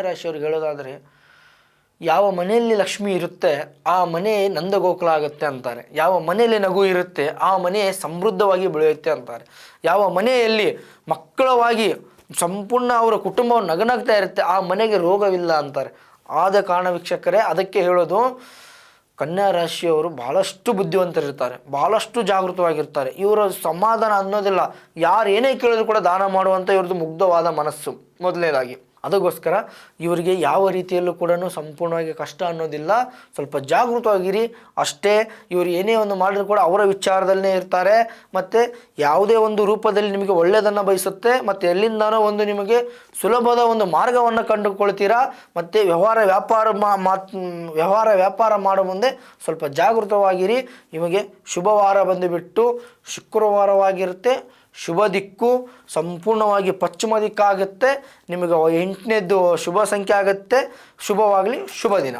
ರಾಶಿಯವ್ರಿಗೆ ಹೇಳೋದಾದರೆ, ಯಾವ ಮನೆಯಲ್ಲಿ ಲಕ್ಷ್ಮಿ ಇರುತ್ತೆ, ಆ ಮನೆ ನಂದಗೋಕುಲ ಆಗುತ್ತೆ ಅಂತಾರೆ. ಯಾವ ಮನೆಯಲ್ಲಿ ನಗು ಇರುತ್ತೆ, ಆ ಮನೆ ಸಮೃದ್ಧವಾಗಿ ಬೆಳೆಯುತ್ತೆ ಅಂತಾರೆ. ಯಾವ ಮನೆಯಲ್ಲಿ ಮಕ್ಕಳವಾಗಿ ಸಂಪೂರ್ಣ ಅವರ ಕುಟುಂಬ ನಗನಾಗ್ತಾ ಇರುತ್ತೆ, ಆ ಮನೆಗೆ ರೋಗವಿಲ್ಲ ಅಂತಾರೆ. ಆದ ಕಾರಣ ವೀಕ್ಷಕರೇ, ಅದಕ್ಕೆ ಹೇಳೋದು, ಕನ್ಯಾ ರಾಶಿಯವರು ಭಾಳಷ್ಟು ಬುದ್ಧಿವಂತರಿರ್ತಾರೆ ಭಾಳಷ್ಟು ಜಾಗೃತವಾಗಿರ್ತಾರೆ. ಇವರ ಸಮಾಧಾನ ಅನ್ನೋದಿಲ್ಲ. ಯಾರು ಏನೇ ಕೇಳಿದ್ರು ಕೂಡ ದಾನ ಮಾಡುವಂಥ ಇವ್ರದ್ದು ಮುಗ್ಧವಾದ ಮನಸ್ಸು. ಮೊದಲನೇದಾಗಿ. ಅದಕ್ಕೋಸ್ಕರ ಇವರಿಗೆ ಯಾವ ರೀತಿಯಲ್ಲೂ ಕೂಡ ಸಂಪೂರ್ಣವಾಗಿ ಕಷ್ಟ ಅನ್ನೋದಿಲ್ಲ. ಸ್ವಲ್ಪ ಜಾಗೃತವಾಗಿರಿ. ಅಷ್ಟೇ ಇವರು ಏನೇ ಒಂದು ಮಾಡಿದ್ರು ಕೂಡ ಅವರ ವಿಚಾರದಲ್ಲೇ ಇರ್ತಾರೆ. ಮತ್ತು ಯಾವುದೇ ಒಂದು ರೂಪದಲ್ಲಿ ನಿಮಗೆ ಒಳ್ಳೆಯದನ್ನು ಬಯಸುತ್ತೆ. ಮತ್ತು ಎಲ್ಲಿಂದನೋ ಒಂದು ನಿಮಗೆ ಸುಲಭದ ಒಂದು ಮಾರ್ಗವನ್ನು ಕಂಡುಕೊಳ್ತೀರಾ. ಮತ್ತು ವ್ಯವಹಾರ ವ್ಯಾಪಾರ ಮಾತ್, ವ್ಯವಹಾರ ವ್ಯಾಪಾರ ಮಾಡೋ ಮುಂದೆ ಸ್ವಲ್ಪ ಜಾಗೃತವಾಗಿರಿ. ನಿಮಗೆ ಶುಭವಾರ ಬಂದುಬಿಟ್ಟು ಶುಕ್ರವಾರವಾಗಿರುತ್ತೆ. ಶುಭ ದಿಕ್ಕು ಸಂಪೂರ್ಣವಾಗಿ ಪಶ್ಚಿಮ ದಿಕ್ಕಾಗುತ್ತೆ. ನಿಮಗೆ ಎಂಟನೇದು ಶುಭ ಸಂಖ್ಯೆ ಆಗುತ್ತೆ. ಶುಭವಾಗಲಿ ಶುಭ ದಿನ.